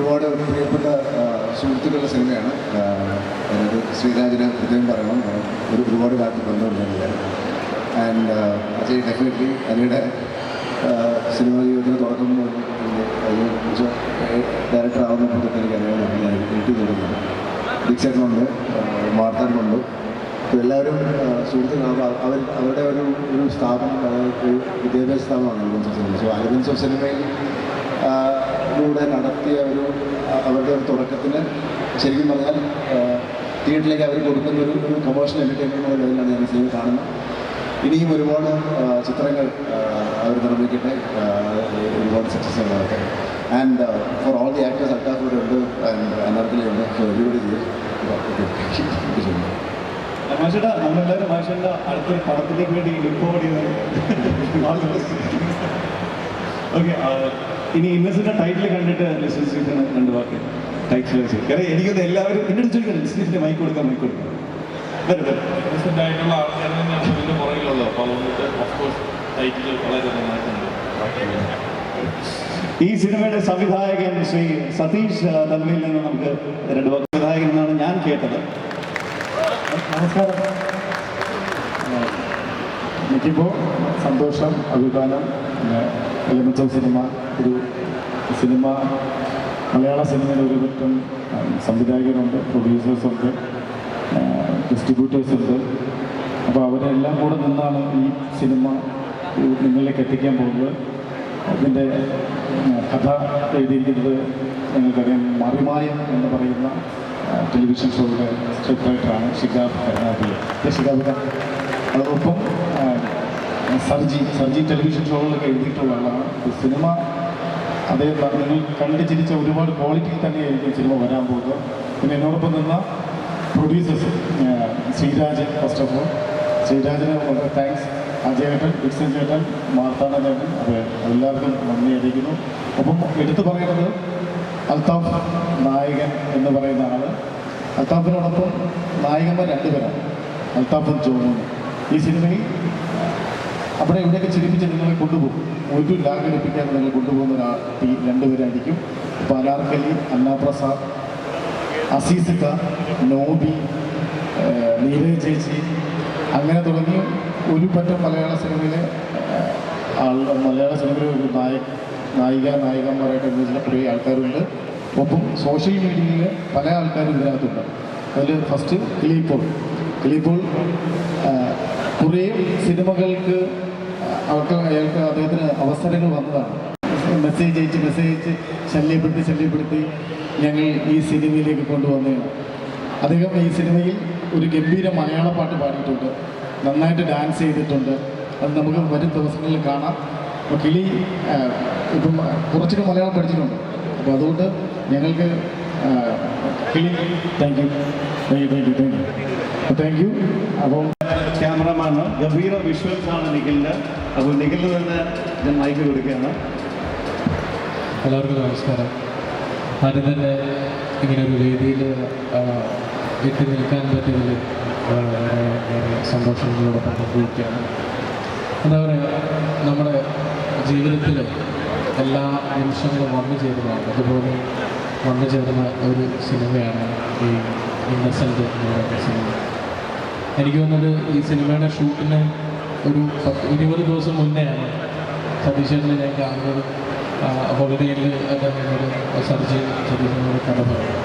ഒരുപാട് പ്രിയപ്പെട്ട സുഹൃത്തുക്കളുടെ സിനിമയാണ്. അതായത് ശ്രീരാജിനെ പ്രത്യേകം പറയണം. ഒരു ഒരുപാട് കാലത്ത് ബന്ധമുണ്ടായിരുന്നു ആൻഡ് അജയ് ഡെഫിനറ്റ്ലി അനിയുടെ സിനിമ ജീവിതത്തിന് തുടക്കം അതിനെക്കുറിച്ച് അത് ഡയറക്ടർ ആവുന്നപ്പോൾ തൊട്ട് എനിക്ക് അറിയാവുന്ന ഞാൻ എഴുതി തുടങ്ങുന്നത് ദീക്ഷേട്ടനുണ്ട് മാർത്താനുണ്ട് അപ്പോൾ എല്ലാവരും സുഹൃത്തുക്കളാകുമ്പോൾ അവർ അവരുടെ ഒരു ഒരു സ്ഥാപനം അതായത് വിദ്യാഭ്യാസ സ്ഥാപനമാണ് allowance of cinema. So allowance of സിനിമയിൽ ലൂടെ നടത്തിയ ഒരു അവരുടെ ഒരു തുടക്കത്തിന് ശരിക്കും പറഞ്ഞാൽ തിയേറ്ററിലേക്ക് അവർ കൊടുക്കുന്ന ഒരു ഒരു കമേഴ്ഷ്യൽ എന്റർടൈൻമെന്റ് എന്ന ലെവലിലാണ് ഞാൻ സിനിമ കാണുന്നത്. ഇനിയും ഒരുപാട് ചിത്രങ്ങൾ അവർ നിർമ്മിക്കട്ടെ ഒരുപാട് സക്സസ് ഉണ്ടാകട്ടെ and for all the actors അൽക്കാഫ് ഉണ്ട് ആൻഡ് അനാർക്കലി ഉണ്ട് സോ എവരിബഡി മാഷേട്ടാ നമ്മളെല്ലാവരും മാഷേട്ട അടുത്തൊരു പടത്തിലേക്ക് വേണ്ടി ലുക്കോടി ഓക്കെ ഇനി ഇന്നസിന്റെ ടൈറ്റിൽ കണ്ടിട്ട് ലിസൺസിന് രണ്ട് വാക്ക് ടൈറ്റിൽ കാരണം എനിക്കൊന്ന് എല്ലാവരും എന്നോട് ചോദിക്കണം ലിസ്റ്റിന്റെ മൈക്ക് കൊടുക്കാം മൈക്ക് കൊടുക്കാം. ഈ സിനിമയുടെ സംവിധായകൻ ശ്രീ സതീഷ് തമ്മിൽ നിന്ന് നമുക്ക് രണ്ട് സംവിധായകൻ എന്നാണ് ഞാൻ കേട്ടത്. നമസ്കാരം. എനിക്കിപ്പോൾ സന്തോഷം അഭിമാനം പിന്നെ എലിമെൻസ് സിനിമ ഒരു സിനിമ മലയാള സിനിമയിൽ ഒരു പറ്റം സംവിധായകരുണ്ട് പ്രൊഡ്യൂസേഴ്സുണ്ട് ഡിസ്ട്രിബ്യൂട്ടേഴ്സുണ്ട്. അപ്പോൾ അവരെല്ലാം കൂടെ നിന്നാണ് ഈ സിനിമ നിങ്ങളിലേക്ക് എത്തിക്കാൻ പോകുന്നത്. അതിന്റെ കഥ എഴുതിയിരിക്കുന്നത് നിങ്ങൾക്കറിയാം മറിമായം എന്ന് പറയുന്ന ടെലിവിഷൻ ഷോയുടെ സ്ക്രിപ്റ്റ് റൈറ്ററാണ് ഷിഗാബ് കരുണാപിള്ളി ഷിഗാബ് അതോടൊപ്പം സർജി സർജി ടെലിവിഷൻ ഷോകളിലൊക്കെ എഴുതിയിട്ടുള്ള ആളാണ്. സിനിമ അദ്ദേഹം പറഞ്ഞു കണ്ടു ചിരിച്ച ഒരുപാട് ക്വാളിറ്റിയിൽ തന്നെയായിരിക്കും സിനിമ വരാൻ പോകുന്നത്. പിന്നെ എന്നോടൊപ്പം നിന്ന producers Sreerajan first of all ശ്രീരാജന് വളരെ താങ്ക്സ് അജയേട്ടൻ വിക്സൻ ചേട്ടൻ മാർത്താണ ചേട്ടൻ അതെ എല്ലാവർക്കും നന്ദി അറിയിക്കുന്നു. അപ്പം എടുത്തു പറയുന്നത് അൽത്താഫ് നായകൻ എന്ന് പറയുന്ന ആൾ. അൽത്താഫിനോടൊപ്പം നായകന്മാർ രണ്ടുപേരാണ്. അൽത്താഫും ജോണും ഈ സിനിമയിൽ അവിടെ എവിടെയൊക്കെ ചിരിപ്പിച്ച് നിങ്ങളെ കൊണ്ടുപോകും? ഒരു ലാഗ് എടുപ്പിക്കാൻ നിങ്ങൾ കൊണ്ടുപോകുന്ന ഒരാൾ ടീം രണ്ടുപേരായിരിക്കും. പലാർക്കലി അന്ന പ്രസാദ് അസീസിക്ക നോബി നീരജ് ചേച്ചി. അങ്ങനെ തുടങ്ങി ഒരു പറ്റം മലയാള സിനിമയിലെ ആൾ മലയാള സിനിമയിലെ ഒരു നായക നായിക നായികന്മാരായിട്ട് അഭിനയിച്ചിട്ടുള്ള കുറേ ആൾക്കാരുണ്ട്. ഒപ്പം സോഷ്യൽ മീഡിയയിൽ പല ആൾക്കാരും ഇതിനകത്തുണ്ട്. അതിൽ ഫസ്റ്റ് കിളിപ്പോൾ കിളിപ്പോൾ കുറേ സിനിമകൾക്ക് അവർക്ക് അയാൾക്ക് അദ്ദേഹത്തിന് അവസരങ്ങൾ വന്നതാണ്. മെസ്സേജ് അയച്ച് മെസ്സേജ് അയച്ച് ശല്യപ്പെടുത്തി ശല്യപ്പെടുത്തി ഞങ്ങൾ ഈ സിനിമയിലേക്ക് കൊണ്ടുവന്നതാണ്. അദ്ദേഹം ഈ സിനിമയിൽ ഒരു ഗംഭീര മലയാള പാട്ട് പാടിയിട്ടുണ്ട്. നന്നായിട്ട് ഡാൻസ് ചെയ്തിട്ടുണ്ട്. അത് നമുക്ക് വരും ദിവസങ്ങളിൽ കാണാം. അപ്പോൾ കിളി ഇപ്പം കുറച്ചൊക്കെ മലയാളം പഠിച്ചിട്ടുണ്ട്. അപ്പോൾ അതുകൊണ്ട് ഞങ്ങൾക്ക് കിളി thank you thank you thank you thank you thank you അപ്പം ക്യാമറമാൻ ഗംഭീര വിഷ്വൽസാണ് നിൽക്കുന്നത് അപ്പോൾ നിഖിലിന് തന്നെ ഞാൻ മൈക്ക് കൊടുക്കുകയാണ്. എല്ലാവർക്കും നമസ്കാരം. ആദ്യം തന്നെ ഇങ്ങനെ ഒരു വേദിയിൽ എത്തി നിൽക്കാൻ പറ്റിയതിൽ വളരെ അനുഭവിക്കുകയാണ് എന്താ പറയുക നമ്മുടെ ജീവിതത്തിൽ എല്ലാ നിമിഷങ്ങളും വന്നു ചേരുന്നതാണ്. അതുപോലെ വന്നു ചേർന്ന ഒരു സിനിമയാണ് ഈ ഇന്നസെന്റ് സിനിമ. എനിക്ക് തോന്നുന്നത് ഈ സിനിമയുടെ ഷൂട്ടിന് ഒരു പത്ത് ഇരുപത് ദിവസം മുന്നെയാണ് സതീശനെ ഞാൻ കാണുന്നത്. ഹോളിഡേയിൽ അദ്ദേഹം സർജി സതീശനോട് കഥ. പറഞ്ഞു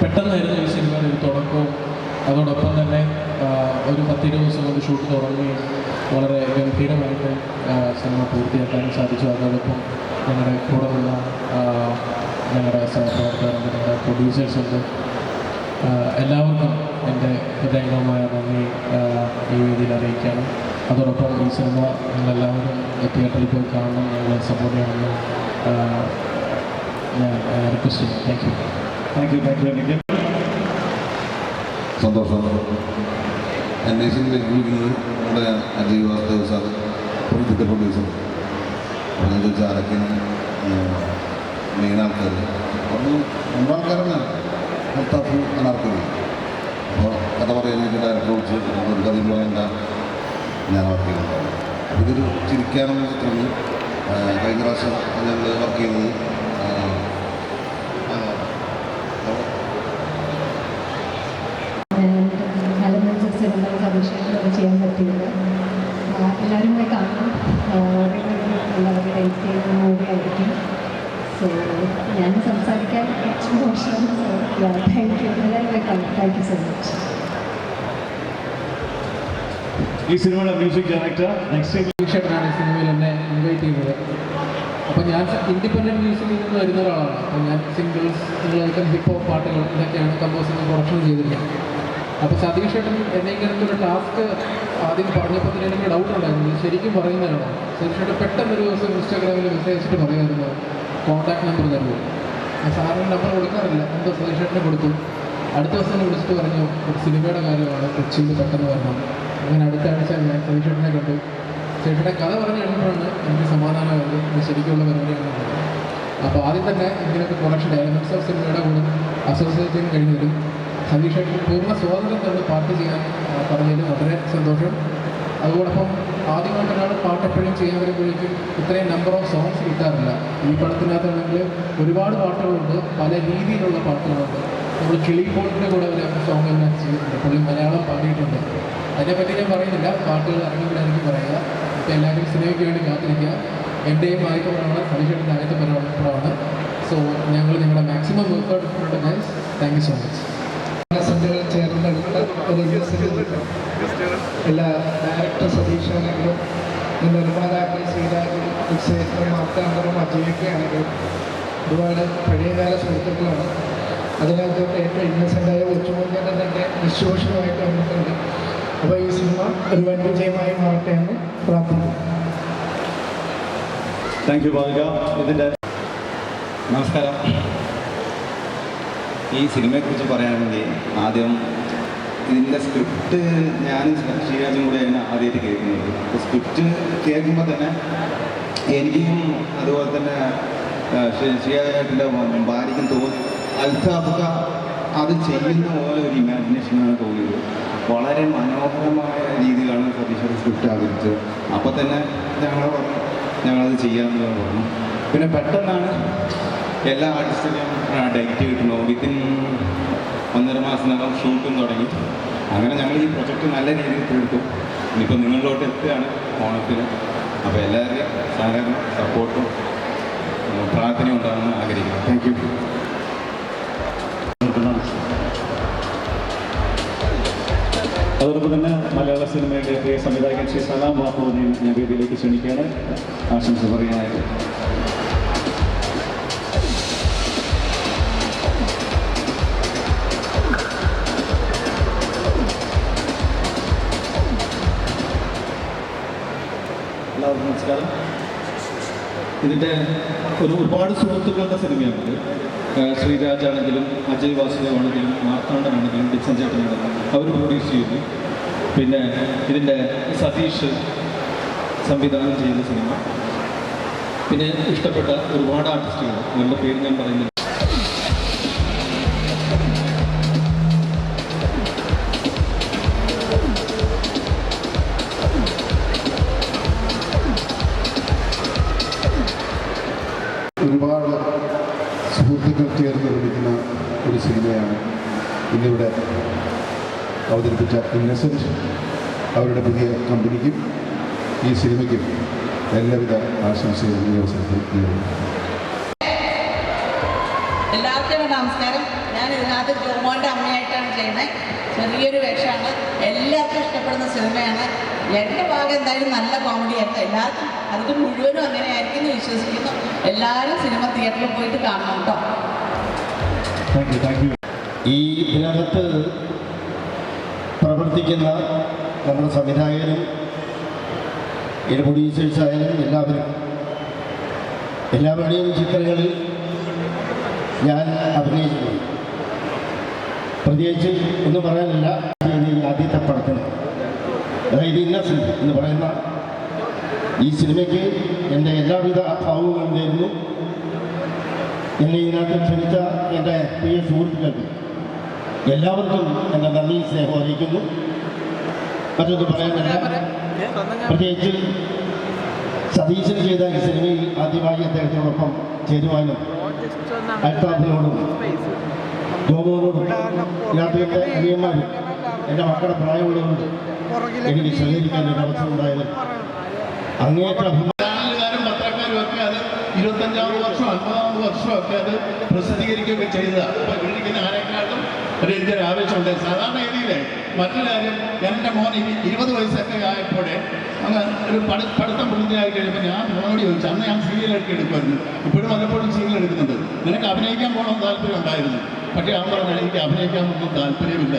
പെട്ടെന്നായിരുന്നു ഈ സിനിമയുടെ ഒരു തുടക്കവും അതോടൊപ്പം തന്നെ ഒരു പത്തിരുപത് ദിവസം കൊണ്ട് ഷൂട്ട് തുടങ്ങുകയും വളരെ ഗംഭീരമായിട്ട് സിനിമ പൂർത്തിയാക്കാനും സാധിച്ചു. അതോടൊപ്പം ഞങ്ങളുടെ കൂടെ ഉള്ള ഞങ്ങളുടെ സഹപ്രവർത്തകരുണ്ട് ഞങ്ങളുടെ പ്രൊഡ്യൂസേഴ്സുണ്ട് ഉണ്ട്. എല്ലാവർക്കും എന്റെ ഹൃദയംഗമായ നന്ദി ഈ വേദിയിൽ അറിയിക്കുകയാണ്. അതോടൊപ്പം ഈ സിനിമ നിങ്ങളെല്ലാവരും തിയേറ്ററിൽ പോയി കാണണം ഞങ്ങളെ സപ്പോർട്ട് ചെയ്യണമെന്ന് ഞാൻ റിക്വസ്റ്റ് ചെയ്യുന്നു. Thank you thank you thank you എനിക്ക് സന്തോഷം. എന്നെ വിളിക്കുന്നത് നമ്മുടെ അജയ് വാസുദേവ് സാർ പ്രൊഡ്യൂസർ അപ്പോൾ ഞാൻ ചോദിച്ചാൽ ആരൊക്കെയാണ് മെയിൻ ആൾക്കാർ ഒന്ന് നമ്മുടെ ആൾക്കാരാണ് അൽത്താഫ് അനാർക്കലി അപ്പോൾ കഥ പറയാൻ എനിക്ക് ഡയറക്ടർ വിളിച്ച് ഒരു കഥ പറയണ്ട. ഞാൻ വർക്ക് ചെയ്യുന്നത് അപ്പോൾ ചിരിക്കാനുള്ള ചിത്രമാണ്. കഴിഞ്ഞ പ്രാവശ്യം ഞങ്ങൾ വർക്ക് ചെയ്യുന്നത്. ചെയ്യാൻ പറ്റിയത് എല്ലാവരും പോയി സോ ഞാൻ സംസാരിക്കാൻ കുറച്ച് മോശമാണ്. താങ്ക് യു എല്ലാവരും താങ്ക് യു സോ മച്ച് ഈ സിനിമയുടെ മ്യൂസിക് ഡയറക്ടർ നെക്സ്റ്റ് ഷട്ടറാണ് ഈ സിനിമയിൽ എന്നെ ഇൻവൈറ്റ് ചെയ്തത്. അപ്പോൾ ഞാൻ ഇൻഡിപെൻഡന്റ് മ്യൂസിക്കിൽ നിന്ന് വരുന്ന ഒരാളാണ്. അപ്പോൾ ഞാൻ സിംഗിൾസ് നിങ്ങൾ ഹിപ്പ് ഹോപ്പ് പാട്ടുകൾ ഇതൊക്കെയാണ് കമ്പോസിങ് പ്രൊഡക്ഷൻ ചെയ്തിരിക്കുന്നത് അപ്പോൾ സതീഷ് ഏട്ടൻ എന്നെ ഇങ്ങനത്തെ ഒരു ടാസ്ക് ആദ്യം പറഞ്ഞപ്പോൾ തന്നെ എനിക്ക് ഡൗട്ട് ഉണ്ടായിരുന്നു. ശരിക്കും പറയുന്നതാണ് സതീഷ് ഏട്ടൻ പെട്ടെന്ന് ഒരു ദിവസം ഇൻസ്റ്റാഗ്രാമിൽ മെസ്സേജ് അയച്ചിട്ട് പറയുമായിരുന്നു കോൺടാക്ട് നമ്പർ ഞാൻ സാറിന് നമ്പർ കൊടുക്കാറില്ല. എന്തോ സതീഷ് ഏട്ടനെ കൊടുത്തു. അടുത്ത ദിവസം വിളിച്ചിട്ട് പറഞ്ഞു ഒരു സിനിമയുടെ കാര്യമാണ് കൊച്ചിയിൽ പെട്ടെന്ന് വരണം. അങ്ങനെ അടുത്ത ആഴ്ച ഞാൻ സതീഷ് ഏട്ടനെ കണ്ടു ചേട്ടന്റെ കഥ പറഞ്ഞു കഴിഞ്ഞിട്ടാണ് എനിക്ക് സമാധാനമായത്. ഇത് ശരിക്കുള്ള പരിപാടിയാണ് അപ്പോൾ ആദ്യം തന്നെ ഇതിനൊക്കെ പ്രൊഡക്ഷൻ എലമെന്റ്സ് ഓഫ് സിനിമയുടെ കൂടെ അസോസിയേറ്റ് ചെയ്യാൻ കഴിഞ്ഞതിലും സതീഷ് ഏട്ടന് പൂർണ സ്വാതന്ത്ര്യം തന്നെ പാട്ട് ചെയ്യാൻ പറഞ്ഞതിൽ വളരെ സന്തോഷം. അതോടൊപ്പം ആദ്യമായിട്ട് ഒരാൾ പാട്ട് എപ്പോഴും ചെയ്യാൻ വരുമ്പോഴേക്കും ഇത്രയും നമ്പർ ഓഫ് സോങ്സ് കിട്ടാറില്ല. ഈ പടത്തിനകത്താണെങ്കിൽ ഒരുപാട് പാട്ടുകളുണ്ട്. പല രീതിയിലുള്ള പാട്ടുകളുണ്ട്. നമ്മൾ കിളി കൂടെ ഒരു സോങ് തന്നെ ചെയ്തിട്ടുണ്ട് പുള്ളി മലയാളം പാടിയിട്ടുണ്ട്. അതിനെപ്പറ്റി ഞാൻ പറയുന്നില്ല. പാട്ടുകൾ അറിയുമ്പോഴായിരിക്കും പറയുക. അപ്പോൾ എല്ലാവരും സിനിമയ്ക്ക് വേണ്ടി കാത്തിരിക്കുക. എന്റെയും ആദ്യത്തെ പടമാണ് ആദ്യത്തെ പടമാണ് സോ ഞങ്ങൾ നിങ്ങളുടെ മാക്സിമം വർക്കൗട്ട് ഇട്ടിട്ടുണ്ട് guys thank you so much എല്ലാ ഡയറക്ടർ സതീഷാണെങ്കിലും നിർമ്മാതാക്കൾ ശ്രീരാജും മാർത്താണ്ഡറും അജയൊക്കെ ആണെങ്കിലും ഒരുപാട് പഴയകാല സുഹൃത്തുക്കളാണ്. അതിനകത്ത് ഏറ്റവും ഇന്നസെന്റായ കൊച്ചുമോനെ തന്നെ നിശോഷമായിട്ട് വന്നിട്ടുണ്ട്. അപ്പോൾ ഈ സിനിമ ഒരു വൻ വിജയമായി മാറട്ടെ എന്ന് പ്രാർത്ഥിക്കുന്നു. നമസ്കാരം. ഈ സിനിമയെക്കുറിച്ച് വേണ്ടി ആദ്യം ഇതിന്റെ സ്ക്രിപ്റ്റ് ഞാനും ശ്രീരാജും കൂടെയാണ് ആദ്യമായിട്ട് കേൾക്കുന്നത്. സ്ക്രിപ്റ്റ് കേൾക്കുമ്പോൾ തന്നെ എനിക്കും അതുപോലെ തന്നെ ശ്രീരാജേട്ടന്റെ ഭാര്യയ്ക്കും തോന്നി അൽത്താഫുക അത് ചെയ്യുന്ന പോലെ ഒരു ഇമാജിനേഷനാണ് തോന്നിയത്. വളരെ മനോഹരമായ രീതിയിലാണ് സതീശ്വര സ്ക്രിപ്റ്റ് ആദരിച്ചത് അപ്പോൾ തന്നെ ഞങ്ങൾ പറഞ്ഞു ഞങ്ങളത് ചെയ്യാമെന്ന് പറഞ്ഞു. പിന്നെ പെട്ടെന്നാണ് എല്ലാ ആർട്ടിസ്റ്റിനും ഡേറ്റ് കിട്ടുന്നത്. വിത്തിൻ ഒന്നര മാസത്തിനകം ഷൂട്ടും തുടങ്ങി. അങ്ങനെ ഞങ്ങൾ ഈ പ്രൊജക്റ്റ് നല്ല രീതിയിൽ തീർത്തു. ഇനിയിപ്പോൾ നിങ്ങളിലോട്ട് എത്തുകയാണ് ഓണത്തിന്. അപ്പോൾ എല്ലാവരുടെയും സഹകരണം സപ്പോർട്ടും പ്രാർത്ഥനയും ഉണ്ടാകുമെന്ന് ആഗ്രഹിക്കുന്നു. താങ്ക് യു അതോടൊപ്പം തന്നെ മലയാള സിനിമയുടെ പ്രിയ സംവിധായകൻ ശ്രീ സലാം ബാബുവിനെയും ഞാൻ വേദിയിലേക്ക് ക്ഷണിക്കുകയാണ്. ആശംസ പറയാനായിട്ട് എല്ലാവർക്കും നമസ്കാരം. ഇതിന്റെ ഒരു ഒരുപാട് സുഹൃത്തുക്കളുടെ സിനിമയാണിത്. ശ്രീരാജ് ആണെങ്കിലും അജയ് വാസുദേവ് ആണെങ്കിലും മാർത്താണ്ഡനാണെങ്കിലും ഡിസൻ ചേട്ടനാണെങ്കിലും അവർ പ്രൊഡ്യൂസ് ചെയ്തു. പിന്നെ ഇതിന്റെ സതീഷ് സംവിധാനം ചെയ്ത സിനിമ. പിന്നെ ഇഷ്ടപ്പെട്ട ഒരുപാട് ആർട്ടിസ്റ്റുകൾ അവരുടെ പേര് ഞാൻ പറയുന്നില്ല. അവതരിപ്പിച്ച ഇന്നസെന്റ് അവരുടെ പുതിയ കമ്പനിക്കും ഈ സിനിമയ്ക്കും എല്ലാവിധ ആശംസകളും ഈ അവസരത്തിൽ എല്ലാവർക്കും നമസ്കാരം. ഞാൻ ഇതിനകത്ത് ജോമോന്റെ അമ്മയായിട്ടാണ് ചെയ്യുന്നത്. ചെറിയൊരു വേഷമാണ്. എല്ലാവർക്കും ഇഷ്ടപ്പെടുന്ന സിനിമയാണ്. എന്റെ ഭാഗം എന്തായാലും നല്ല കോമഡി ആയിരുന്നു എല്ലാവർക്കും അത് മുഴുവനും അങ്ങനെ ആയിരിക്കും എന്ന് വിശ്വസിക്കുന്നു. എല്ലാവരും സിനിമ തിയേറ്ററിൽ പോയിട്ട് കാണണം കേട്ടോ. ഈ ഇതിനകത്ത് പ്രവർത്തിക്കുന്ന നമ്മുടെ സംവിധായകരും ഇതിന്റെ പ്രൊഡ്യൂസേഴ്സ് ആയാലും എല്ലാവരും. എല്ലാവരുടെയും ചിത്രങ്ങളിൽ ഞാൻ അഭിനയിച്ചിട്ടുണ്ട്. പ്രത്യേകിച്ച് ഒന്ന് പറയാനില്ല. ആദ്യത്തെ പടത്തിന്. അതായത് ഇന്നസെന്റ് എന്ന് പറയുന്ന ഈ സിനിമയ്ക്ക് എന്റെ എല്ലാവിധ ഭാവങ്ങളും തരുന്നു എന്നെ ഇതിനകത്ത് ക്ഷണിച്ച എന്റെ പ്രിയ സുഹൃത്തുക്കൾക്ക് എല്ലാവർക്കും എന്റെ നന്ദി സ്നേഹം അറിയിക്കുന്നു. മറ്റൊന്ന് പറയാനില്ല പ്രത്യേകിച്ച് സതീശൻ ചെയ്ത ഈ സിനിമയിൽ ആദ്യമായി അദ്ദേഹത്തിനോടൊപ്പം ചേരുവാനും അൽത്താഫിനോടും ജോമോനോടും രാത്രിയുടെ അനിയന്മാരും എന്റെ മക്കളുടെ പ്രായമുള്ളതുകൊണ്ട് എനിക്ക് സഹകരിക്കാൻ ഒരു അവസരം ഉണ്ടായത് അങ്ങേറ്റ അഭിമാനക്കാരും പത്രക്കാരും ഒക്കെ അത് ഇരുപത്തഞ്ചാമത് വർഷം അൻപതാമത് വർഷമൊക്കെ അത് പ്രസിദ്ധീകരിക്കുകയൊക്കെ ചെയ്തതാണ്. അപ്പൊ ഇവിടെയിരിക്കുന്ന ആരെക്കാളും ഒരു എനിക്കൊരു ആവേശമുണ്ട്. സാധാരണ രീതിയിൽ കാര്യം എന്റെ മോൻ ഇരുപത് വയസ്സൊക്കെ ആയപ്പോഴേ അങ്ങ് ഒരു പഠി പഠിത്തം പൂർത്തിയായി കഴിഞ്ഞപ്പോൾ ഞാൻ മോനോട് ചോദിച്ചു അന്ന് ഞാൻ സീരിയലൊക്കെ എടുക്കുമായിരുന്നു. ഇപ്പോഴും വല്ലപ്പോഴും സീരിയൽ എടുക്കുന്നുണ്ട്. നിനക്ക് അഭിനയിക്കാൻ പോകണമെന്ന് താല്പര്യം ഉണ്ടായിരുന്നു. പക്ഷേ അവൻ പറഞ്ഞു എനിക്ക് അഭിനയിക്കാൻ ഒന്നും താല്പര്യമില്ല.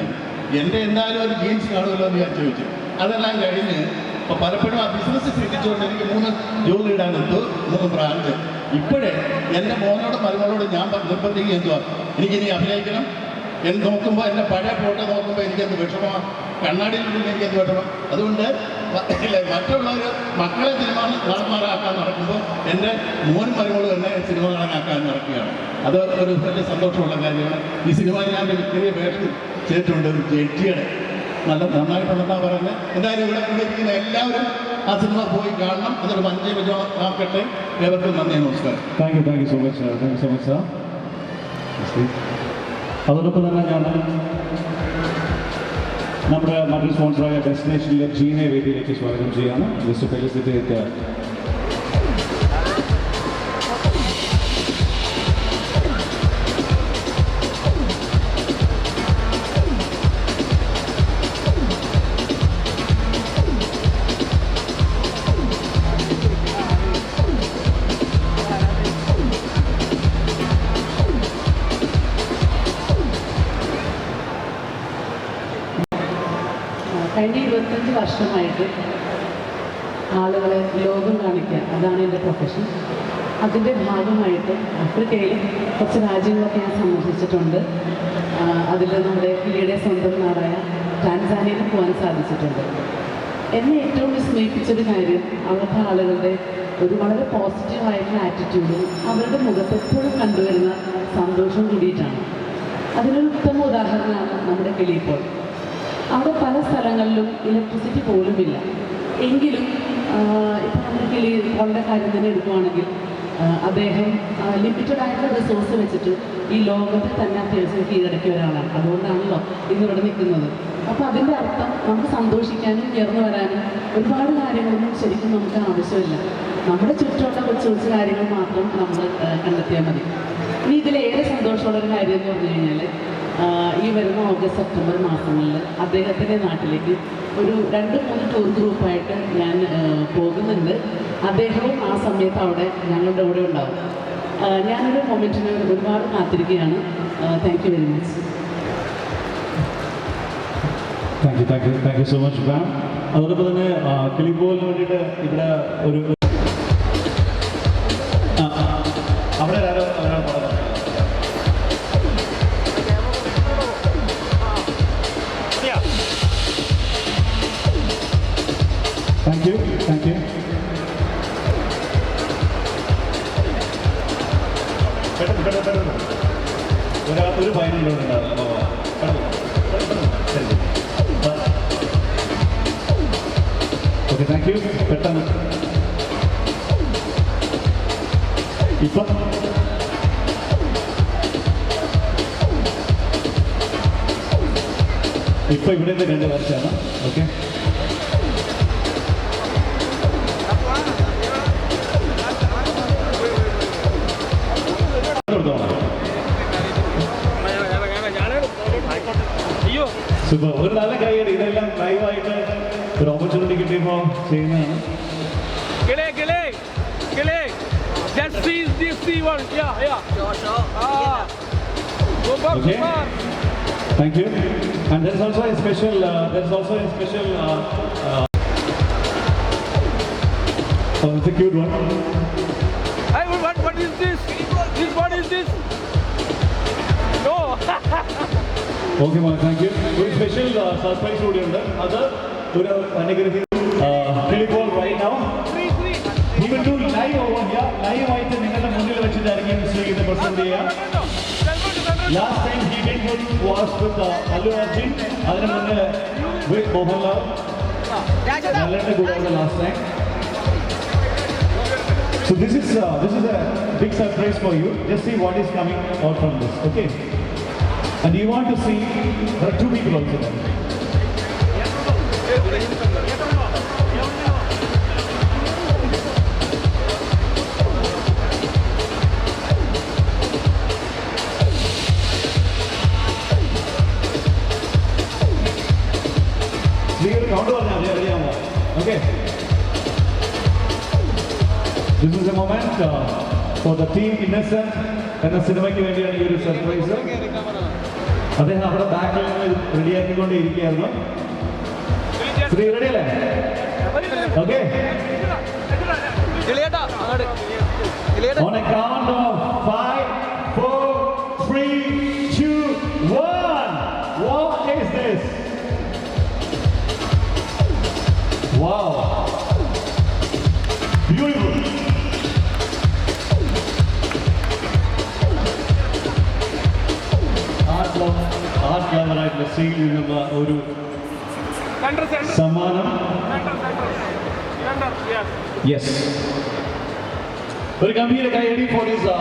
എന്റെ എന്തായാലും ഒരു ജീൻസ് കാണുമല്ലോ എന്ന് ഞാൻ ചോദിച്ചു. അതെല്ലാം കഴിഞ്ഞ് അപ്പോൾ പലപ്പോഴും ആ ബിസിനസ് ശ്രദ്ധിച്ചുകൊണ്ട് എനിക്ക് മൂന്ന് ജോലി ഇടാനെത്തു മൂന്ന് ബ്രാഞ്ച് ഇപ്പോഴേ എന്റെ മോനോടും മരുമകളോടും ഞാൻ നിർബന്ധിക്കുക എന്തുവാ എനിക്കിനി അഭിനയിക്കണം എന്ന് നോക്കുമ്പോൾ എന്റെ പഴയ ഫോട്ടോ നോക്കുമ്പോൾ എനിക്കെന്ത് വിഷമമാണ് കണ്ണാടിയിൽ നിന്ന് എനിക്കത് വിഷമം. അതുകൊണ്ട് മറ്റുള്ളവർ മക്കളെ സിനിമ നടന്മാരാക്കാൻ നടക്കുമ്പോൾ എന്റെ മോൻ മരുമോളും എന്നെ സിനിമ നടനാക്കാൻ നടക്കുകയാണ്. അത് ഒരു വലിയ സന്തോഷമുള്ള കാര്യമാണ്. ഈ സിനിമ ഞാൻ ചെറിയ വേഷം ചെയ്തിട്ടുണ്ട് ഒരു ജെട്ടിയുടെ. നല്ല നന്നായിട്ടുണ്ടെന്നാ പറയുന്നത് എന്തായാലും ഇവിടെ ഇരിക്കുന്ന എല്ലാവരും ആ സിനിമ പോയി കാണണം. അതൊരു വഞ്ചി വിജയമാക്കട്ടെ ഏവർക്കും നന്ദി നമസ്കാരം. Thank you thank you so much thank you so much sir അതോടൊപ്പം തന്നെ ഞാൻ നമ്മുടെ മറ്റൊരു സ്പോൺസറായ ഡെസ്റ്റിനേഷനിലെ ജീനെ വേദിയിലേക്ക് സ്വാഗതം ചെയ്യാണ് ജസ്റ്റ് ഫെലിസിറ്റേറ്റ് വർഷമായിട്ട് ആളുകളെ ലോകം കാണിക്കുക. അതാണ് എന്റെ പ്രൊഫഷൻ അതിന്റെ ഭാഗമായിട്ട് ആഫ്രിക്കയിൽ കുറച്ച് രാജ്യങ്ങളൊക്കെ ഞാൻ സന്ദർശിച്ചിട്ടുണ്ട് അതിൽ നമ്മുടെ കിളിയുടെ സ്വന്തം നാടായ ടാൻസാനിയയിൽ പോകാൻ സാധിച്ചിട്ടുണ്ട്. എന്നെ ഏറ്റവും വിസ്മയിപ്പിച്ചൊരു കാര്യം അവിടുത്തെ ആളുകളുടെ ഒരു വളരെ പോസിറ്റീവായിട്ടുള്ള ആറ്റിറ്റ്യൂഡും അവരുടെ മുഖത്ത് എപ്പോഴും കണ്ടുവരുന്ന സന്തോഷം കൂടിയിട്ടാണ്. അതിനൊരു ഉത്തമ ഉദാഹരണമാണ് നമ്മുടെ കിളിപ്പോൾ അവിടെ പല സ്ഥലങ്ങളിലും ഇലക്ട്രിസിറ്റി പോലുമില്ല എങ്കിലും ഇപ്പം നമുക്ക് കിളി പോളിന്റെ കാര്യം തന്നെ എടുക്കുവാണെങ്കിൽ അദ്ദേഹം ലിമിറ്റഡ് ആയിട്ടുള്ള റിസോഴ്സ് വെച്ചിട്ട് ഈ ലോകത്തെ തന്നെ അത്യാവശ്യം കീഴടക്കിയ ഒരാളാണ്. അതുകൊണ്ടാണല്ലോ ഇന്നിവിടെ നിൽക്കുന്നത്. അപ്പോൾ അതിന്റെ അർത്ഥം നമുക്ക് സന്തോഷിക്കാനും ഉയർന്നു വരാനും ഒരുപാട് കാര്യങ്ങളൊന്നും ശരിക്കും നമുക്ക് ആവശ്യമില്ല. നമ്മുടെ ചുറ്റുമുള്ള കൊച്ചു കൊച്ചു കാര്യങ്ങൾ മാത്രം നമ്മൾ കണ്ടെത്തിയാൽ മതി. ഇനി ഇതിലേറെ സന്തോഷമുള്ള ഒരു കാര്യം എന്ന് പറഞ്ഞു കഴിഞ്ഞാൽ ഈ വരുന്ന ഓഗസ്റ്റ് സെപ്റ്റംബർ മാസങ്ങളിൽ അദ്ദേഹത്തിന്റെ നാട്ടിലേക്ക് ഒരു രണ്ട് മൂന്ന് ടൂർ ഗ്രൂപ്പായിട്ട് ഞാൻ പോകുന്നുണ്ട്. അദ്ദേഹവും ആ സമയത്ത് അവിടെ ഞങ്ങളുടെ കൂടെ ഉണ്ടാവും. ഞാനൊരു മൊമെന്റിന് ഒരുപാട് കാത്തിരിക്കുകയാണ്. Thank you very much thank you thank you thank you so much ma'am അതോടൊപ്പം തന്നെ കിളിപ്പോലിന് വേണ്ടിയിട്ട് ഇവിടെ ഒരു അവിടെ താങ്ക് യു താങ്ക് യു ഒരു ശരി ഓക്കെ താങ്ക് യു പെട്ടെന്ന് ഇപ്പം. ഇപ്പൊ ഇവിടെ നിന്ന് രണ്ട് വർഷമാണ്. Okay സൂപ്പർ ഒരു നല്ല കൈയടി ഇതെല്ലാം ലൈവായിട്ട് ഒരു ഓപ്പർച്യൂണിറ്റി കിട്ടിയപ്പോൾ ചെയ്യുന്നതാണ് Gile, Gile, Gile. Just see this see one. Yeah, yeah. Sure, sure. Ah. Go back, Okay. go back. Thank you. And there's also a special, uh, there's also a special, uh, uh, oh, it's a cute one. Hey, what, what is this? This what is this? No. Okay മോൻ thank you ഒരു special surprise കൂടിയുണ്ട് അത് ഒരു അനുഗ്രഹീത കിളിപ്പോൾ right now he will do live over here live ആയിട്ട് നിങ്ങളുടെ മുന്നിൽ വെച്ചിട്ടായിരിക്കും സ്വീകരണം പ്രസന്റ് ചെയ്യുക last time he did good was with uh, Allu Arjun അതിന് മുന്നേ with മോഹൻലാൽ ലാലേട്ടൻ്റെ കൂടെ last time So this is uh, this is a big surprise for you. Just see what is coming out from this. Okay. And you want to see, there are two people also Okay. This is a moment uh, for the team innocent and the cinema community and you അദ്ദേഹം അവിടെ ബാക്കിൽ നിന്ന് റെഡിയാക്കിക്കൊണ്ടേ ഇരിക്കുകയായിരുന്നു Sree ready അല്ലേ? Okay On a count of ലവറായിട്ടുള്ള സീൽ നിന്നുള്ള ഒരു സമ്മാനം. യെസ് ഒരു ഗംഭീര കൈയടി for this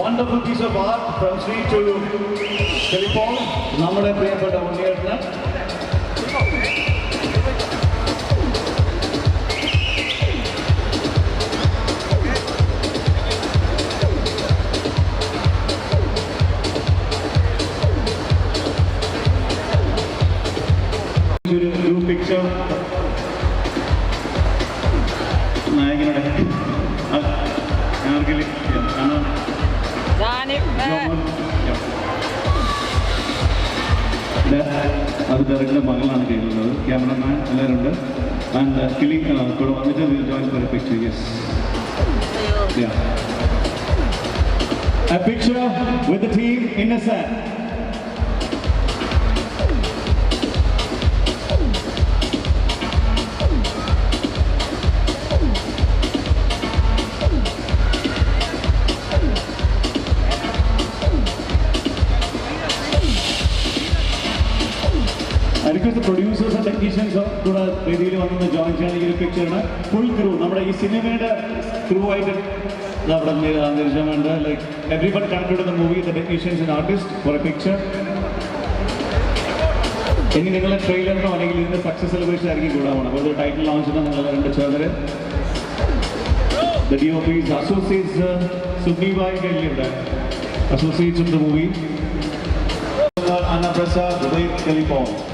wonderful piece of art from Sree to telephone നമ്മുടെ പ്രിയപ്പെട്ട ഉണ്ണിയേട്ടന്. ഡയറക്ടറുടെ മകളാണ് ചെയ്യുന്നത് ക്യാമറമാൻ എല്ലാവരും ആൻഡ് കിളി കൂടെ വന്നിട്ട് join for a picture yes A picture with the team Innocent. I producers technicians കൂടെ വേദിയിൽ വന്ന് ജോയിൻ ചെയ്യണം ഈ ഒരു പിക്ചറിന് ഫുൾ ക്രൂ നമ്മുടെ ഈ സിനിമയുടെ ക്രൂ ആയിട്ട് അവിടെ നിർദ്ദേശമുണ്ട് like everybody connected the movie the technicians and artist for a picture ഇനി നിങ്ങളുടെ ട്രെയിലറിനോ അല്ലെങ്കിൽ ഇതിന്റെ സക്സസ് സെലിബ്രേഷൻ ആയിരിക്കും കൂടെ ആവണം അപ്പോൾ ടൈറ്റിൽ ടൈറ്റിൽ ലോഞ്ചിന് നിങ്ങളെ രണ്ട് ചേർന്ന് ദി ഡി ഒ അസോസിയേറ്റ്സ് സുഗ്നീബായി കയ്യിലുണ്ട് associates of the movie Anna Prasad, telephone.